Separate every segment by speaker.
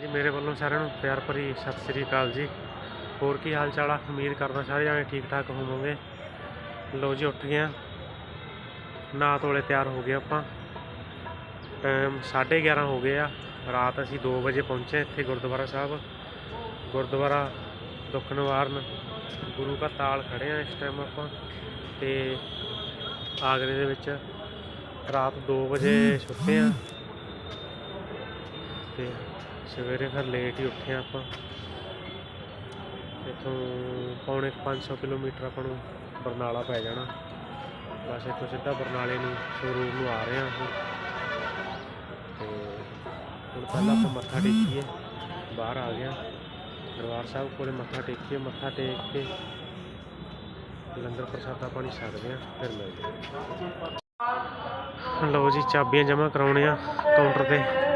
Speaker 1: ਜੀ ਮੇਰੇ ਵੱਲੋਂ ਸਾਰਿਆਂ ਨੂੰ ਪਿਆਰ ਭਰੀ ਸਤਿ ਸ੍ਰੀ ਅਕਾਲ ਜੀ। ਹੋਰ ਕੀ ਹਾਲ ਚਾਲ ਆ? ਉਮੀਦ ਕਰਦਾ ਸਾਰੇ ਜਾਣੇ ਠੀਕ ਠਾਕ ਹੋਵੋਗੇ। ਲੋ ਜੀ ਉੱਠ ਗਏ ਆ। ਨਹਾ ਧੋਲੇ ਤਿਆਰ ਹੋ ਗਏ ਆਪਾਂ। ਟਾਈਮ 11:30 ਹੋ ਗਏ ਆ। ਰਾਤ ਅਸੀਂ 2 ਵਜੇ ਪਹੁੰਚੇ ਇੱਥੇ ਗੁਰਦੁਆਰਾ ਸਾਹਿਬ। ਗੁਰਦੁਆਰਾ ਦੁੱਖ ਨਿਵਾਰਨ ਗੁਰੂ ਕਾ ਤਾਲ ਖੜੇ ਆ ਇਸ ਟਾਈਮ ਆਪਾਂ। ਤੇ ਆਗਰੇ ਦੇ ਵਿੱਚ ਰਾਤ 2 ਵਜੇ ਸੁੱਤੇ ਆ। ਤੇ ਸਵੇਰੇ ਫਿਰ ਲੇਟ ਹੀ ਉੱਠੇ ਆਪਾਂ। ਇੱਥੋਂ ਪੌਣੇ ਕੁ 500 ਕਿਲੋਮੀਟਰ ਆਪਾਂ ਨੂੰ ਬਰਨਾਲਾ ਪੈ ਜਾਣਾ। ਬਸ ਇੱਥੋਂ ਸਿੱਧਾ ਬਰਨਾਲੇ ਨੂੰ ਸ਼ੋਰੂਮ ਨੂੰ ਆ ਰਹੇ ਹਾਂ ਅਸੀਂ। ਤੇ ਹੁਣ ਪਹਿਲਾਂ ਆਪਾਂ ਮੱਥਾ ਟੇਕੀਏ। ਬਾਹਰ ਆ ਗਿਆ। ਦਰਬਾਰ ਸਾਹਿਬ ਕੋਲੇ ਮੱਥਾ ਟੇਕੀਏ। ਮੱਥਾ ਟੇਕ ਕੇ ਲੰਗਰ ਪ੍ਰਸ਼ਾਦਾ ਪਾਣੀ ਸਕਦੇ ਆ ਫਿਰ ਮਿਲਦੇ ਆ ਲਓ ਜੀ, ਚਾਬੀਆਂ ਜਮ੍ਹਾਂ ਕਰਾਉਣੇ ਆ ਕਾਊਂਟਰ ਤੇ।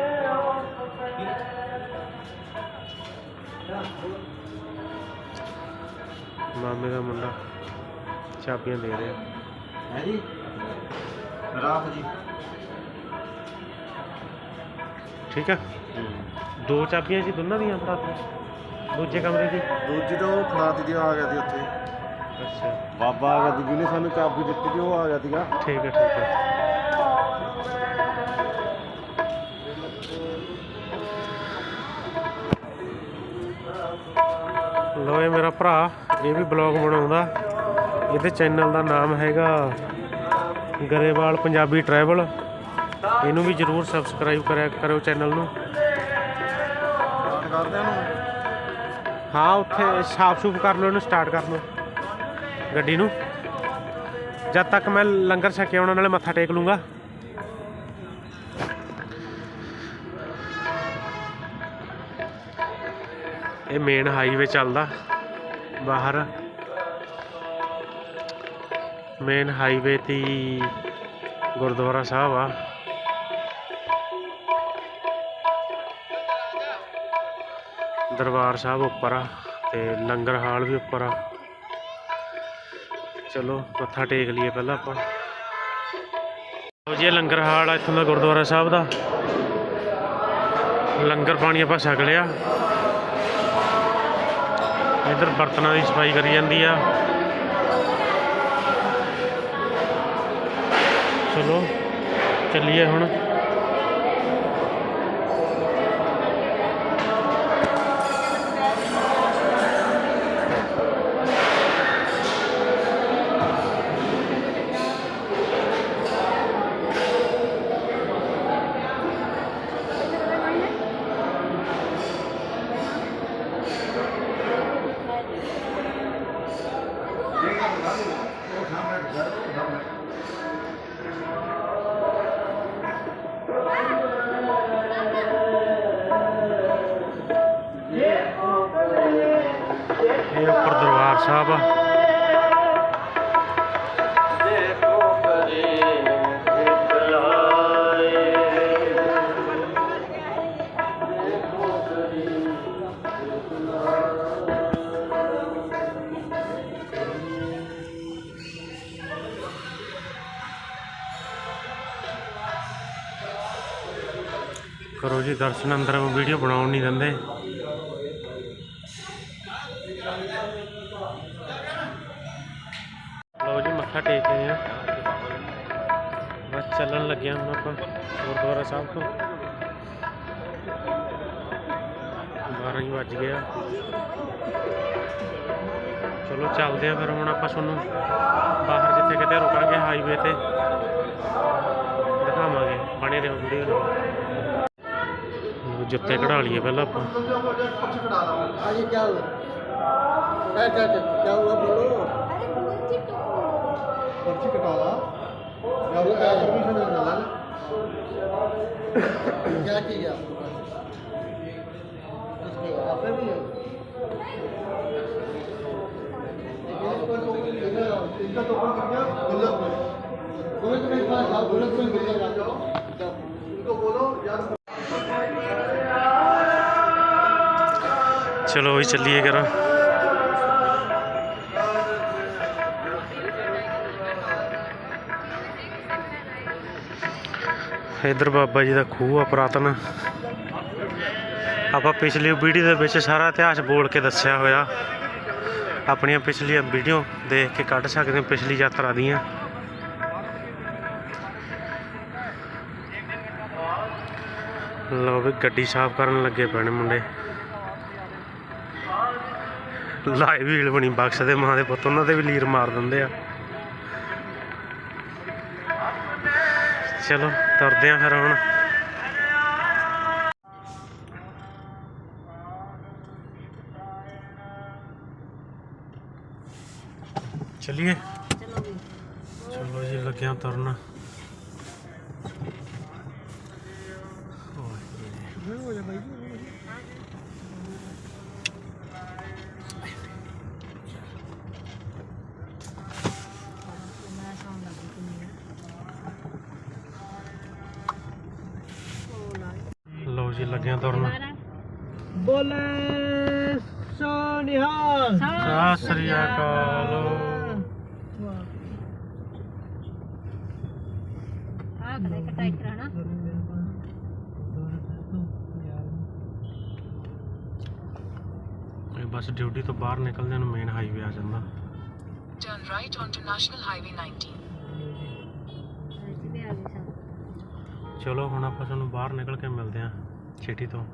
Speaker 1: ਮਾਮੇ ਦਾ ਮੁੰਡਾ ਚਾਬੀਆਂ ਦੇ ਰਿਹਾ।
Speaker 2: ਹੈ ਜੀ? ਰਾਤ ਜੀ।
Speaker 1: ਠੀਕ ਆ? ਦੋ ਚਾਬੀਆਂ ਜੀ ਦੋਨਾਂ ਦੀਆਂ ਭਰਾ ਤੋਂ। ਦੂਜੇ ਕਮਰੇ ਦੀ।
Speaker 2: ਦੂਜੀ ਤਾਂ ਉਹ ਫਲਾਤ ਦੀ ਆ ਗਿਆ ਸੀ ਉੱਥੇ।
Speaker 1: ਅੱਛਾ।
Speaker 2: ਬਾਬਾ ਆ ਗਿਆ ਜਿਹਨੇ ਸਾਨੂੰ ਚਾਬੀ ਦਿੱਤੀ ਸੀ ਉਹ ਆ ਗਿਆ ਸੀਗਾ।
Speaker 1: ਠੀਕ ਹੈ ਠੀਕ ਹੈ ਲੋ ਇਹ ਮੇਰਾ ਭਰਾ। ਇਹ ਵੀ ਬਲੌਗ ਬਣਾਉਂਦਾ। ਇਹਦੇ ਚੈਨਲ ਦਾ ਨਾਮ ਹੈਗਾ ਗਰੇਵਾਲ ਪੰਜਾਬੀ ਟਰੈਵਲ ਇਹਨੂੰ ਵੀ ਜਰੂਰ ਸਬਸਕ੍ਰਾਈਬ ਕਰਿਆ ਕਰੋ ਚੈਨਲ ਨੂੰ। ਹਾਂ, ਉੱਥੇ ਸਾਫ਼ ਸੂਫ ਕਰ ਲਓ, ਇਹਨੂੰ ਸਟਾਰਟ ਕਰ ਲਓ। ਗੱਡੀ ਨੂੰ। ਜਦ ਤੱਕ ਮੈਂ ਲੰਗਰ ਛਕੇ ਉਹਨਾਂ ਨਾਲ ਮੱਥਾ ਟੇਕ ਲੂੰਗਾ। ਇਹ ਮੇਨ ਹਾਈਵੇ ਚੱਲਦਾ। ਬਾਹਰ। ਮੇਨ ਹਾਈਵੇ ਤੇ ਗੁਰਦੁਆਰਾ ਸਾਹਿਬ ਆ। ਦਰਬਾਰ ਸਾਹਿਬ ਉੱਪਰ ਆ ਤੇ ਲੰਗਰ ਹਾਲ ਵੀ ਉੱਪਰ ਆ। ਚਲੋ, ਮੱਥਾ ਟੇਕ ਲਈਏ ਪਹਿਲਾਂ ਆਪਾਂ। ਲਓ ਜੀ ਲੰਗਰ ਹਾਲ ਆ ਇੱਥੋਂ ਦਾ ਗੁਰਦੁਆਰਾ ਸਾਹਿਬ ਦਾ। ਲੰਗਰ ਪਾਣੀ ਆਪਾਂ ਛਕ ਲਿਆ। ਇੱਧਰ ਬਰਤਨਾਂ ਦੀ ਸਫ਼ਾਈ ਕਰੀ ਜਾਂਦੀ ਆ। ਚਲੋ ਚੱਲੀਏ ਹੁਣ। ਦਰਬਾਰ ਸਾਹਿਬ ਆ ਕਰੋ ਜੀ ਦਰਸ਼ਨ ਅੰਦਰ ਵੀਡੀਓ ਬਣਾਉਣ ਗਏ ਹਾਂ ਆਪਾਂ ਗੁਰਦੁਆਰਾ ਸਾਹਿਬ ਤੋਂ। 12 ਹੀ ਗਿਆ ਚਲੋ ਚੱਲਦੇ ਆ ਫਿਰ ਹੁਣ ਆਪਾਂ ਤੁਹਾਨੂੰ ਬਾਹਰ ਜਿੱਥੇ ਕਿਤੇ ਰੁਕਾਂਗੇ ਹਾਈਵੇ ਤੇ। ਦਿਖਾਵਾਂਗੇ ਬਣੇ ਰਹੋ ਵੀਡੀਓ ਨੂੰ। ਜੁੱਤੇ ਕਢਾ ਲਈਏ ਪਹਿਲਾਂ ਆਪਾਂ।
Speaker 2: ਆ ਇਹ ਕੀ ਹੋਇਆ ਕੀ ਕੀ ਕੀ ਹੋਇਆ ਬੋਲੋ ਪਰਚੀ ਕਟਾ ਲਾ क्या चीज़ है आपके पास आप भी हो इनका तो गुल्लक में कोई तो मेरे पास आप गुल्लक में गुल्लक आ जाओ उनको बोलो यार
Speaker 1: चलो वही चलिए करा ਇਧਰ ਬਾਬਾ ਜੀ ਦਾ ਖੂਹ ਆ ਪੁਰਾਤਨ। ਆਪਾਂ ਪਿਛਲੀ ਵੀਡੀਓ ਦੇ ਵਿੱਚ ਸਾਰਾ ਇਤਿਹਾਸ ਬੋਲ ਕੇ ਦੱਸਿਆ ਹੋਇਆ। ਆਪਣੀਆਂ ਪਿਛਲੀਆਂ ਵੀਡੀਓ ਦੇਖ ਕੇ ਕੱਢ ਸਕਦੇ ਹੋ, ਪਿਛਲੀ ਯਾਤਰਾ ਦੀਆਂ। ਲਓ ਵੀ ਗੱਡੀ ਸਾਫ਼ ਕਰਨ ਲੱਗੇ ਪਏ ਨੇ ਮੁੰਡੇ। ਲਾਈਵ ਵੀਲ ਬਣੀ ਬਖਸ਼ ਦੇ ਮਾਂ ਦੇ ਪੁੱਤ, ਉਹਨਾਂ ਦੇ ਵੀ ਲੀਰ ਮਾਰ ਦਿੰਦੇ ਆ। ਚਲੋ ਤੁਰਦੇ ਆ ਫਿਰ ਹੁਣ। ਚਲਿਏ? ਚਲੋ ਜੀ ਲੱਗਿਆ ਤੁਰਨ। ਲਓ ਜੀ ਲੱਗਿਆ ਤੁਰਨ।
Speaker 2: ਬੋਲੇ ਸੋਨਿਹਾਲ
Speaker 1: ਸਤਿ ਸ੍ਰੀ ਅਕਾਲ।
Speaker 3: ਆਹ ਕਦੇ
Speaker 1: ਕਟਾਈ ਬਸ ਡਿਊਟੀ ਤੋਂ ਬਾਹਰ ਨਿਕਲਦੇ ਨੂੰ ਮੇਨ ਹਾਈਵੇ ਆ ਜਾਂਦਾ।
Speaker 4: Turn right
Speaker 3: on to national highway 19
Speaker 1: ਚਲੋ ਹੁਣ ਆਪਾਂ ਤੁਹਾਨੂੰ ਬਾਹਰ ਨਿਕਲ ਕੇ ਮਿਲਦੇ ਆਂ ਸਿਟੀ ਤੋਂ।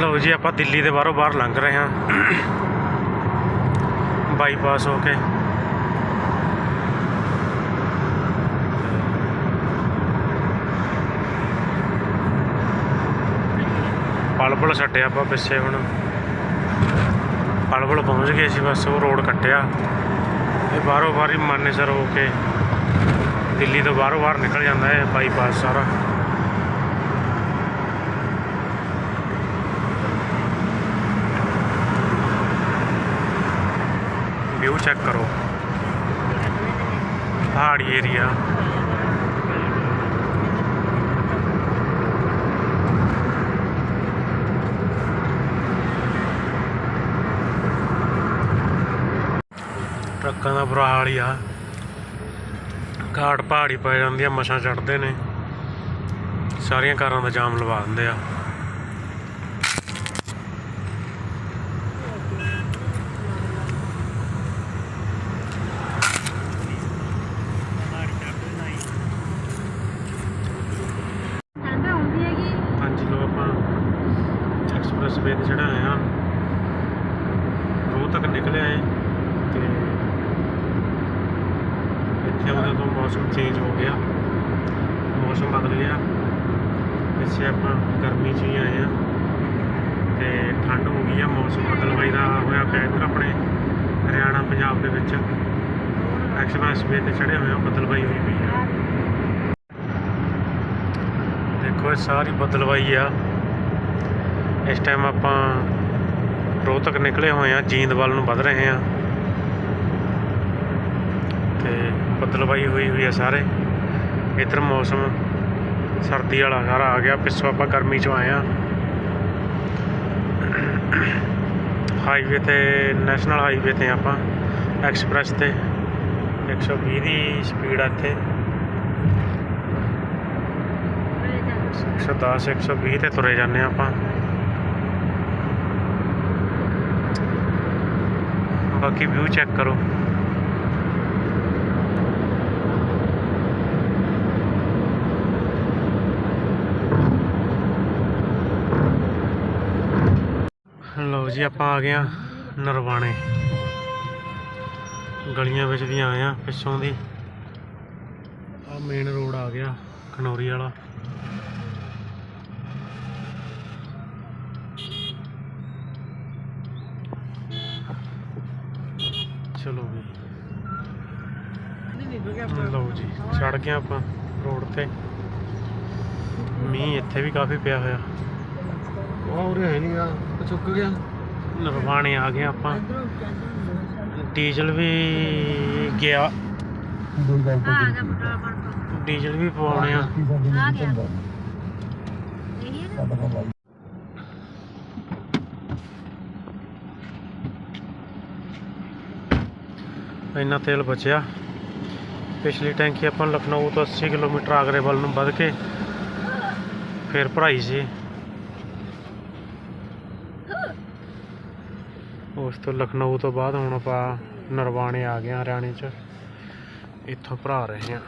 Speaker 1: ਲਓ ਜੀ, ਆਪਾਂ ਦਿੱਲੀ ਦੇ ਬਾਹਰੋਂ ਬਾਹਰ ਲੰਘ ਰਹੇ ਹਾਂ। ਬਾਈਪਾਸ ਹੋ ਕੇ। ਪਲ ਪਲ ਛੱਡਿਆ ਆਪਾਂ ਪਿੱਛੇ ਹੁਣ। ਪਲ ਪਲ ਪਹੁੰਚ ਗਏ ਸੀ, ਬਸ ਉਹ ਰੋਡ ਕੱਟਿਆ। ਇਹ ਬਾਹਰੋਂ ਬਾਹਰ ਹੀ ਮਾਨੇਸਰ ਹੋ ਕੇ। ਦਿੱਲੀ ਤੋਂ ਬਾਹਰੋਂ ਬਾਹਰ ਨਿਕਲ ਜਾਂਦਾ ਹੈ ਬਾਈਪਾਸ ਸਾਰਾ। ਵਿਊ ਚੈੱਕ ਕਰੋ ਪਹਾੜੀ ਏਰੀਆ ਟਰੱਕਾਂ ਦਾ ਬੁਰਾ ਹਾਲ ਹੀ ਆ ਘਾਟ ਪਹਾੜੀ ਪੈ ਜਾਂਦੀ ਆ ਮਸਾਂ ਚੜਦੇ ਨੇ ਸਾਰੀਆਂ ਕਾਰਾਂ ਦਾ ਜਾਮ ਲਵਾ ਦਿੰਦੇ ਆ
Speaker 3: ਠੰਡ ਹੁੰਦੀ ਹੈਗੀ
Speaker 1: ਹਾਂਜੀ ਲੋ ਆਪਾਂ ਐਕਸਪ੍ਰੈਸ ਵੇ ਤੇ ਚੜਾ ਆਏ ਆ ਰੋਹ ਤੱਕ ਨਿਕਲੇ ਆਏ ਤੇ ਇੱਥੇ ਉਹਦੇ ਤੋਂ ਮੌਸਮ ਚੇਂਜ ਹੋ ਗਿਆ। ਮੌਸਮ ਬਦਲ ਗਿਆ। ਪਿੱਛੇ ਆਪਾਂ ਗਰਮੀ 'ਚ ਹੀ ਆਏ ਆ ਤੇ ਠੰਡ ਹੋ ਗਈ ਆ, ਮੌਸਮ ਬਦਲਵਾਈ ਦਾ ਹੋਇਆ ਪਿਆ ਇੱਧਰ ਆਪਣੇ ਹਰਿਆਣਾ, ਪੰਜਾਬ ਦੇ ਵਿੱਚ। ਐਕਸਪ੍ਰੈਸ ਵੇ ਤੇ ਚੜੇ ਹੋਏ ਆ ਬਦਲਵਾਈ ਹੋਈ ਪਈ ਆ। ਦੇਖੋ, ਇਹ ਸਾਰੀ ਬਦਲਵਾਈ ਆ। ਇਸ ਟਾਈਮ ਆਪਾਂ ਰੋਹਤਕ ਨਿਕਲੇ ਹੋਏ ਆ ਜੀਂਦ ਵੱਲ ਨੂੰ ਵੱਧ ਰਹੇ ਆ। ਤੇ ਬਦਲਵਾਈ ਹੋਈ ਹੋਈ ਹੈ ਸਾਰੇ। ਇਧਰ ਮੌਸਮ, ਸਰਦੀ ਵਾਲਾ ਸਾਰਾ ਆ ਗਿਆ। ਪਿੱਛੋਂ ਆਪਾਂ ਗਰਮੀ ਚੋਂ ਆਏ ਆ। ਹਾਈਵੇ ਤੇ, ਨੈਸ਼ਨਲ ਹਾਈਵੇ ਤੇ ਆਪਾਂ ਐਕਸਪ੍ਰੈਸ ਤੇ। 120 ਦੀ ਸਪੀਡ ਆ ਇੱਥੇ। 110 120 ਤੇ ਤੁਰੇ ਜਾਂਦੇ ਹਾਂ ਆਪਾਂ। ਬਾਕੀ ਵਿਊ ਚੈੱਕ ਕਰੋ ਲਓ ਜੀ, ਆਪਾਂ ਆ ਗਏ ਆ ਨਰਵਾਣੇ। ਗਲੀਆਂ ਵਿੱਚ ਦੀ ਆਏ ਆ ਪਿੱਛੋਂ ਦੀ। ਆ ਮੇਨ ਰੋਡ ਆ ਗਿਆ, ਖਨੌਰੀ ਵਾਲਾ। ਚਲੋ ਵੀ। ਲਓ ਜੀ ਛੱਡ ਗਏ ਆਪਾਂ ਰੋਡ ਤੇ। ਮੀਂਹ ਇੱਥੇ ਵੀ ਕਾਫੀ ਪਿਆ ਹੋਇਆ।
Speaker 2: ਵਾਹ ਹੈ ਨਹੀਂ ਆ ਚੁੱਕ ਗਿਆ।
Speaker 1: ਨਰਵਾਣੇ ਆ ਗਏ ਆਪਾਂ। ਡੀਜ਼ਲ ਵੀ ਗਿਆ। ਡੀਜ਼ਲ ਵੀ ਪਵਾਉਣੇ ਆ। ਇੰਨਾ ਤੇਲ ਬਚਿਆ। ਪਿਛਲੀ ਟੈਂਕੀ ਆਪਾਂ ਲਖਨਊ ਤੋਂ 80 ਕਿਲੋਮੀਟਰ ਆਗਰੇ ਵੱਲ ਨੂੰ ਵੱਧ ਕੇ ਫਿਰ ਭਰਾਈ ਸੀ। ਉਸ ਤੋਂ ਲਖਨਊ ਤੋਂ ਬਾਅਦ ਹੁਣ ਆਪਾਂ ਨਰਵਾਣੇ ਆ ਗਏ ਹਾਂ ਹਰਿਆਣੇ ਚ। ਇੱਥੋਂ ਭਰਾ ਰਹੇ ਹਾਂ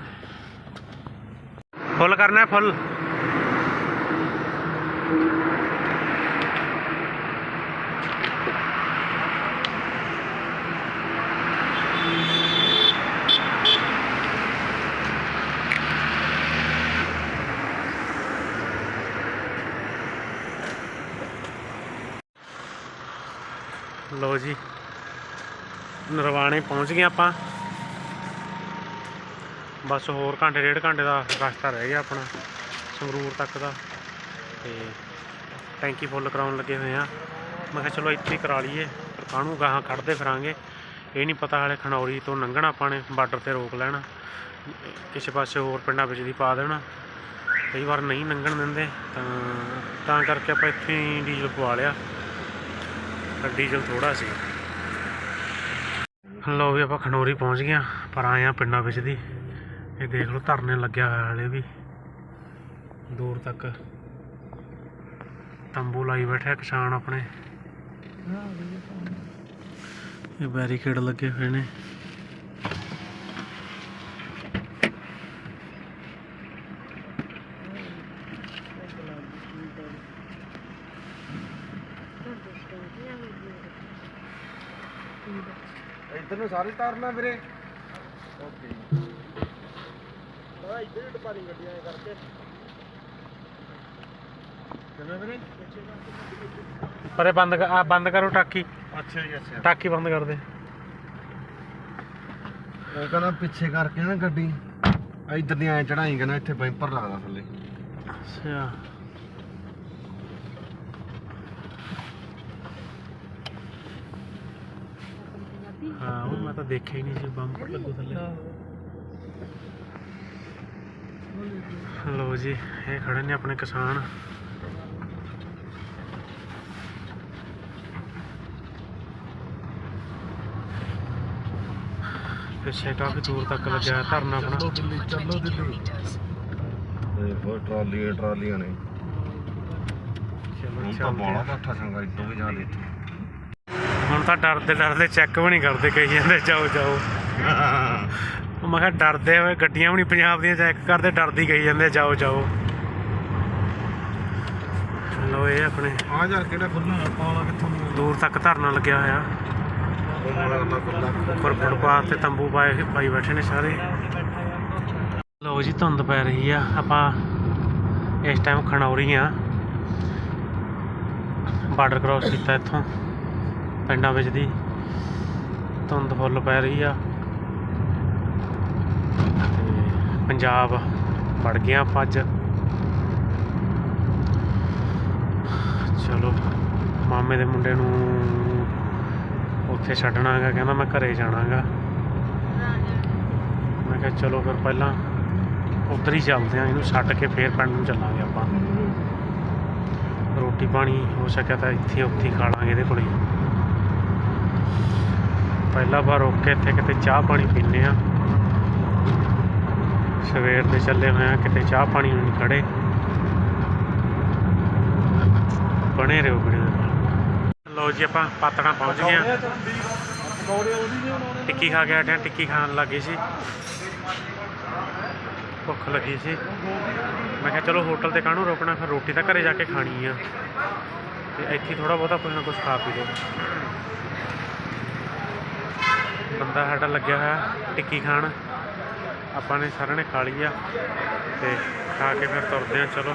Speaker 1: ਫੁੱਲ ਕਰਨਾ ਹੈ ਫੁੱਲ। ਲੋ ਜੀ। ਨਰਵਾਣੇ ਪਹੁੰਚ ਗਏ ਆਪਾਂ। ਬਸ ਹੋਰ ਘੰਟੇ, ਡੇਢ ਘੰਟੇ ਦਾ ਰਸਤਾ ਰਹਿ ਗਿਆ ਆਪਣਾ, ਸੰਗਰੂਰ ਤੱਕ ਦਾ। ਤੇ ਟੈਂਕੀ ਫੁੱਲ ਕਰਾਉਣ ਲੱਗੇ ਹੋਏ ਆ। ਮੈਂ ਕਿਹਾ ਚਲੋ ਇੱਥੇ ਹੀ ਕਰਾ ਲਈਏ। ਕਾਹਨੂੰ ਗਾਹਾਂ ਕੱਢਦੇ ਫਿਰਾਂਗੇ। ਇਹ ਨਹੀਂ ਪਤਾ ਹਾਲੇ ਖਣੌਰੀ ਤੋਂ ਲੰਘਣਾ ਆਪਾਂ ਨੇ, ਬਾਰਡਰ ਤੇ ਰੋਕ ਲੈਣਾ। ਕਿਸੇ ਪਾਸੇ ਹੋਰ ਪਿੰਡਾਂ ਵਿੱਚ ਦੀ ਪਾ ਦੇਣਾ। ਕਈ ਵਾਰ ਨਹੀਂ ਲੰਘਣ ਦਿੰਦੇ, ਤਾਂ ਤਾਂ ਕਰਕੇ ਆਪਾਂ ਇੱਥੇ ਹੀ ਡੀਜ਼ਲ ਪਵਾ ਲਿਆ। ਡੀਜ਼ਲ ਥੋੜਾ ਸੀ। ਲਓ ਵੀ ਆਪਾਂ ਖਨੌਰੀ ਪਹੁੰਚ ਗਏ ਪਰ ਆਏ ਆ ਪਿੰਡਾਂ ਵਿੱਚ ਦੀ। ਇਹ ਦੇਖ ਲਓ, ਧਰਨੇ ਲੱਗਿਆ ਹੋਇਆ ਹਲੇ ਵੀ। ਦੂਰ ਤੱਕ ਤੰਬੂ ਲਾਈ ਬੈਠੇ ਕਿਸਾਨ ਆਪਣੇ। ਇਹ ਬੈਰੀਕੇਡ ਲੱਗੇ ਹੋਏ ਨੇ।
Speaker 2: ਇੱਧਰ ਨੂੰ ਸਾਰੀ ਤਾਰਨਾ ਵੀਰੇ। ਓਕੇ। ਹਾਂ ਇੱਧਰ ਹੀ ਟਪਾਰੀ ਗੱਡੀਆਂ ਐਂ ਕਰਕੇ। ਕਿਵੇਂ ਵੀਰੇ?
Speaker 1: ਪਰ ਇਹ ਬੰਦ ਕਰ- ਆ ਬੰਦ ਕਰੋ ਟਾਕੀ।
Speaker 2: ਅੱਛਾ ਜੀ ਅੱਛਾ।
Speaker 1: ਟਾਕੀ ਬੰਦ ਕਰ ਦੇ।
Speaker 2: ਉਹ ਕਹਿੰਦਾ ਪਿੱਛੇ ਕਰਕੇ ਨਾ ਗੱਡੀ। ਇੱਧਰ ਦੀ ਐ ਚੜਾਈ ਕਹਿੰਦਾ ਇੱਥੇ ਬੈਂਪਰ ਲੱਗਦਾ ਥੱਲੇ।
Speaker 1: ਅੱਛਾ। ਹਾਂ ਉਹ ਮੈਂ ਤਾਂ ਦੇਖਿਆ ਹੀ ਨਹੀਂ ਸੀ ਬੰਪਰ ਲੱਗੂ ਥੱਲੇ। ਲੋ ਜੀ ਇਹ ਖੜੇ ਨੇ ਆਪਣੇ ਕਿਸਾਨ। ਪਿੱਛੇ ਕਾਫੀ ਦੂਰ ਤੱਕ ਲੱਗਿਆ ਧਰਨਾ ਆਪਣਾ।
Speaker 2: ਦਿੱਲੀ
Speaker 4: 20 kilometers.
Speaker 2: ਇਹ ਬਹੁਤ ਟਰਾਲੀਆਂ ਟਰਾਲੀਆਂ ਨੇ।
Speaker 1: ਚਲੋ
Speaker 2: ਤਾਂ ਬੋਲਾ। ਇਕੱਠਾ ਸੰਗਾ ਇਦੋਂ ਵੀ ਜ਼ਿਆਦਾ ਇੱਥੇ
Speaker 1: ਤਾਂ ਡਰਦੇ ਡਰਦੇ ਚੈੱਕ ਵੀ ਨਹੀਂ ਕਰਦੇ ਕਹੀ ਜਾਂਦੇ ਜਾਓ ਜਾਓ। ਉਹ ਮੈਂ ਕਿਹਾ ਡਰਦੇ ਹੋਏ ਗੱਡੀਆਂ ਵੀ ਨਹੀਂ ਪੰਜਾਬ ਦੀਆਂ ਚੈੱਕ ਕਰਦੇ ਡਰਦੀ ਕਹੀ ਜਾਂਦੇ ਜਾਓ ਜਾਓ। ਲੋ ਇਹ ਆਪਣੇ
Speaker 2: ਆ ਯਾਰ ਕਿਹੜਾ ਖੁੱਲ੍ਹਾ ਆਪਾਂ ਵਾਲਾ ਕਿੱਥੋਂ
Speaker 1: ਦੂਰ ਤੱਕ ਧਰਨਾ ਲੱਗਿਆ ਹੋਇਆ। ਉੱਪਰ ਫੁੱਟਪਾਥ ਤੇ ਤੰਬੂ ਪਾਏ ਪਾਈ ਬੈਠੇ ਨੇ ਸਾਰੇ। ਲੋ ਜੀ ਧੁੰਦ ਪੈ ਰਹੀ ਆ। ਆਪਾਂ ਇਸ ਟਾਈਮ ਖਣੌਰੀ ਆ। ਬਾਰਡਰ ਕ੍ਰਾਸ ਕੀਤਾ ਇੱਥੋਂ। ਪਿੰਡਾਂ ਵਿੱਚ ਦੀ ਧੁੰਦ ਫੁੱਲ ਪੈ ਰਹੀ ਆ। ਤੇ ਪੰਜਾਬ ਵੜ ਗਿਆ ਆਪਾਂ ਅੱਜ। ਚਲੋ, ਮਾਮੇ ਦੇ ਮੁੰਡੇ ਨੂੰ ਉੱਥੇ ਛੱਡਣਾ ਹੈਗਾ ਕਹਿੰਦਾ ਮੈਂ ਘਰੇ ਜਾਣਾਗਾ। ਮੈਂ ਕਿਹਾ ਚਲੋ ਫਿਰ ਪਹਿਲਾਂ ਉੱਧਰ ਹੀ ਚੱਲਦੇ ਆ, ਇਹਨੂੰ ਛੱਡ ਕੇ ਫੇਰ ਪਿੰਡ ਨੂੰ ਚੱਲਾਂਗੇ ਆਪਾਂ। ਰੋਟੀ ਪਾਣੀ ਹੋ ਸਕਿਆ ਤਾਂ ਇੱਥੇ ਉੱਥੇ ਹੀ ਖਾ ਲਾਂਗੇ ਇਹਦੇ ਕੋਲ। ਪਹਿਲਾ ਵਾਰ ਰੁਕ ਕੇ ਇੱਥੇ ਕਿਤੇ ਚਾਹ ਪਾਣੀ ਪੀਂਦੇ ਆ ਸਵੇਰ ਦੇ ਚੱਲੇ ਹੋਏ ਆ ਕਿਤੇ ਚਾਹ ਪਾਣੀ ਨੂੰ ਖੜੇ। ਬਣੇ ਰਹੋ ਵੀਡੀਓ ਦੇ ਲਓ ਜੀ, ਆਪਾਂ ਪਾਤਣਾ ਪਹੁੰਚ ਗਏ ਆ ਟਿੱਕੀ ਖਾ ਕੇ ਹਟੇ ਟਿੱਕੀ ਖਾਣ ਲੱਗੇ ਸੀ। ਭੁੱਖ ਲੱਗੀ ਸੀ। ਮੈਂ ਕਿਹਾ ਚਲੋ ਹੋਟਲ ਤੇ ਕਾਹਨੂੰ ਰੋਕਣਾ, ਫਿਰ ਰੋਟੀ ਤਾਂ ਘਰੇ ਜਾ ਕੇ ਖਾਣੀ ਆ। ਤੇ ਇੱਥੇ ਥੋੜਾ ਬਹੁਤਾ ਕੁਝ ਨਾ ਕੁਝ ਖਾ ਪੀ ਲਓ। ਬੰਦਾ ਸਾਡਾ ਲੱਗਿਆ ਹੋਇਆ, ਟਿੱਕੀ ਖਾਣ। ਆਪਾਂ ਨੇ ਸਾਰਿਆਂ ਨੇ ਖਾ ਲਈ ਆ ਤੇ ਖਾ ਕੇ ਫਿਰ ਤੁਰਦੇ ਆ, ਚਲੋ।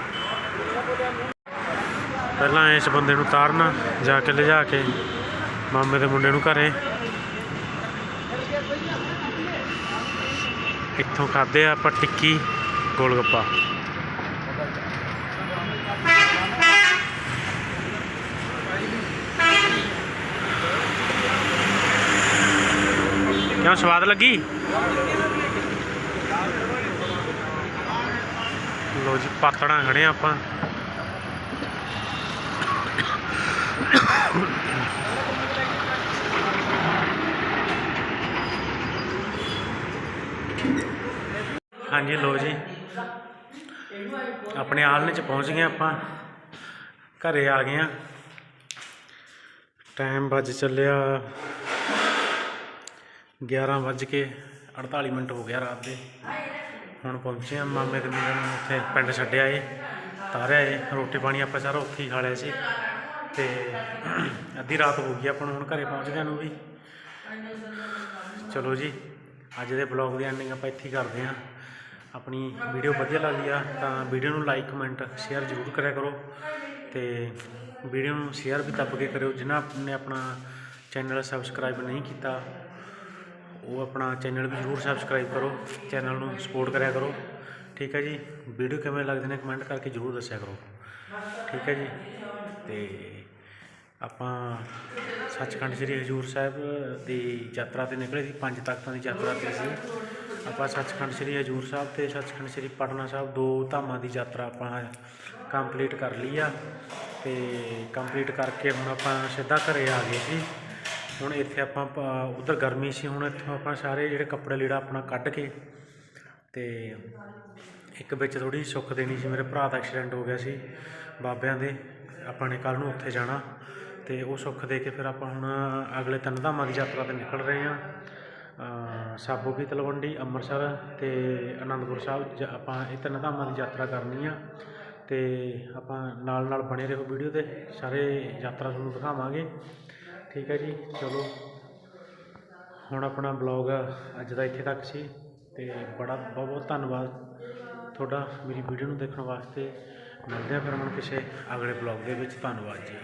Speaker 1: ਪਹਿਲਾਂ ਇਸ ਬੰਦੇ ਨੂੰ ਤਾਰਨਾ, ਜਾ ਕੇ ਲਿਜਾ ਕੇ ਮਾਮੇ ਦੇ ਮੁੰਡੇ ਨੂੰ ਘਰੇ। ਇੱਥੋਂ ਖਾਦੇ ਆ ਆਪਾਂ ਟਿੱਕੀ ਗੋਲਗੱਪਾ ਕਿਉਂ ਸਵਾਦ ਲੱਗੀ? ਲੋ ਜੀ, ਪਾਤੜਾਂ ਖੜੇ ਆਪਾਂ। ਹਾਂਜੀ ਲੋ ਜੀ। ਆਪਣੇ ਆਲਣੇ ਚ ਪਹੁੰਚ ਗਏ ਆਪਾਂ। ਘਰੇ ਆ ਗਏ ਆ। ਟਾਈਮ ਵੱਜ ਚੱਲਿਆ। 11 ਵੱਜ ਕੇ 48 ਮਿੰਟ ਹੋ ਗਿਆ ਰਾਤ ਦੇ। ਹੁਣ ਪਹੁੰਚੇ ਆ ਮਾਮੇ ਦੇ ਮੁੰਡੇ ਨੂੰ ਉੱਥੇ ਪਿੰਡ ਛੱਡਿਆ ਏ, ਤਾਰਿਆ ਏ। ਰੋਟੀ ਪਾਣੀ ਆਪਾਂ ਸਾਰਾ ਉੱਥੇ ਹੀ ਖਾ ਲਿਆ ਸੀ ਤੇ ਅੱਧੀ ਰਾਤ ਹੋ ਗਈ ਆਪਾਂ ਨੂੰ ਹੁਣ ਘਰੇ ਪਹੁੰਚਦਿਆਂ ਨੂੰ ਵੀ। ਚਲੋ ਜੀ, ਅੱਜ ਦੇ ਬਲੌਗ ਦੀ ਐਂਡਿੰਗ ਆਪਾਂ ਇੱਥੇ ਹੀ ਕਰਦੇ ਹਾਂ। ਆਪਣੀ ਵੀਡੀਓ ਵਧੀਆ ਲੱਗਦੀ ਆ ਤਾਂ ਵੀਡੀਓ ਨੂੰ ਲਾਈਕ ਕਮੈਂਟ ਸ਼ੇਅਰ ਜ਼ਰੂਰ ਕਰਿਆ ਕਰੋ ਤੇ ਵੀਡੀਓ ਨੂੰ ਸ਼ੇਅਰ ਵੀ ਦੱਬ ਕੇ ਕਰਿਓ। ਜਿਨ੍ਹਾਂ ਨੇ ਆਪਣਾ ਚੈਨਲ ਸਬਸਕ੍ਰਾਈਬ ਨਹੀਂ ਕੀਤਾ ਉਹ ਆਪਣਾ ਚੈਨਲ ਵੀ ਜ਼ਰੂਰ ਸਬਸਕ੍ਰਾਈਬ ਕਰੋ, ਚੈਨਲ ਨੂੰ ਸਪੋਰਟ ਕਰਿਆ ਕਰੋ, ਠੀਕ ਹੈ ਜੀ? ਵੀਡੀਓ ਕਿਵੇਂ ਲੱਗਦੇ ਨੇ ਕਮੈਂਟ ਕਰਕੇ ਜ਼ਰੂਰ ਦੱਸਿਆ ਕਰੋ, ਠੀਕ ਹੈ ਜੀ? ਤੇ ਆਪਾਂ ਸੱਚਖੰਡ ਸ੍ਰੀ ਹਜੂਰ ਸਾਹਿਬ ਦੀ ਯਾਤਰਾ ਤੇ ਨਿਕਲੇ ਸੀ, ਪੰਜ ਤਖਤਾਂ ਦੀ ਯਾਤਰਾ ਤੇ ਸੀ। ਆਪਾਂ ਸੱਚਖੰਡ ਸ੍ਰੀ ਹਜੂਰ ਸਾਹਿਬ ਤੇ ਸੱਚਖੰਡ ਸ੍ਰੀ ਪਟਨਾ ਸਾਹਿਬ ਦੋ ਧਾਮਾਂ ਦੀ ਯਾਤਰਾ ਆਪਾਂ ਕੰਪਲੀਟ ਕਰ ਲਈ ਆ। ਤੇ ਕੰਪਲੀਟ ਕਰਕੇ ਹੁਣ ਆਪਾਂ ਸਿੱਧਾ ਘਰੇ ਆ ਗਏ ਸੀ। ਹੁਣ ਇੱਥੇ ਆਪਾਂ ਉਧਰ ਗਰਮੀ ਸੀ ਹੁਣ ਇੱਥੋਂ ਆਪਾਂ ਸਾਰੇ ਜਿਹੜੇ ਕੱਪੜੇ ਲੀੜਾ ਆਪਣਾ ਕੱਢ ਕੇ ਤੇ ਇੱਕ ਵਿੱਚ ਥੋੜੀ ਸੁੱਖ ਦੇਣੀ ਸੀ। ਮੇਰੇ ਭਰਾ ਦਾ ਐਕਸੀਡੈਂਟ ਹੋ ਗਿਆ ਸੀ ਬਾਬਿਆਂ ਦੇ ਆਪਾਂ ਨੇ ਕੱਲ ਨੂੰ ਉੱਥੇ ਜਾਣਾ ਤੇ ਉਹ ਸੁੱਖ ਦੇ ਕੇ ਫਿਰ ਆਪਾਂ ਹੁਣ ਅਗਲੇ ਤਿੰਨ ਧਾਮਾਂ ਦੀ ਯਾਤਰਾ ਤੇ ਨਿਕਲ ਰਹੇ ਹਾਂ। ਅ, ਸਾਬੋ ਕੀ ਤਲਵੰਡੀ ਅੰਮ੍ਰਿਤਸਰ ਤੇ ਅਨੰਦਪੁਰ ਸਾਹਿਬ ਜ- ਆਪਾਂ ਇਹ ਤਿੰਨ ਧਾਮਾਂ ਦੀ ਯਾਤਰਾ ਕਰਨੀ ਆ ਤੇ ਆਪਾਂ ਨਾਲ ਨਾਲ ਬਣੇ ਰਹੋ ਵੀਡੀਓ ਤੇ ਸਾਰੇ ਯਾਤਰਾ ਤੁਹਾਨੂੰ ਦਿਖਾਵਾਂਗੇ। ਠੀਕ ਹੈ ਜੀ, ਚਲੋ। ਹੁਣ ਆਪਣਾ ਬਲੌਗ ਅੱਜ ਦਾ ਇੱਥੇ ਤੱਕ ਸੀ ਤੇ ਬੜਾ, ਬਹੁਤ ਬਹੁਤ ਧੰਨਵਾਦ ਤੁਹਾਡਾ ਮੇਰੀ ਵੀਡੀਓ ਨੂੰ ਦੇਖਣ ਵਾਸਤੇ। ਮਿਲਦੇ ਹਾਂ ਫਿਰ ਹੁਣ ਕਿਸੇ ਅਗਲੇ ਬਲੌਗ ਦੇ ਵਿੱਚ। ਧੰਨਵਾਦ ਜੀ।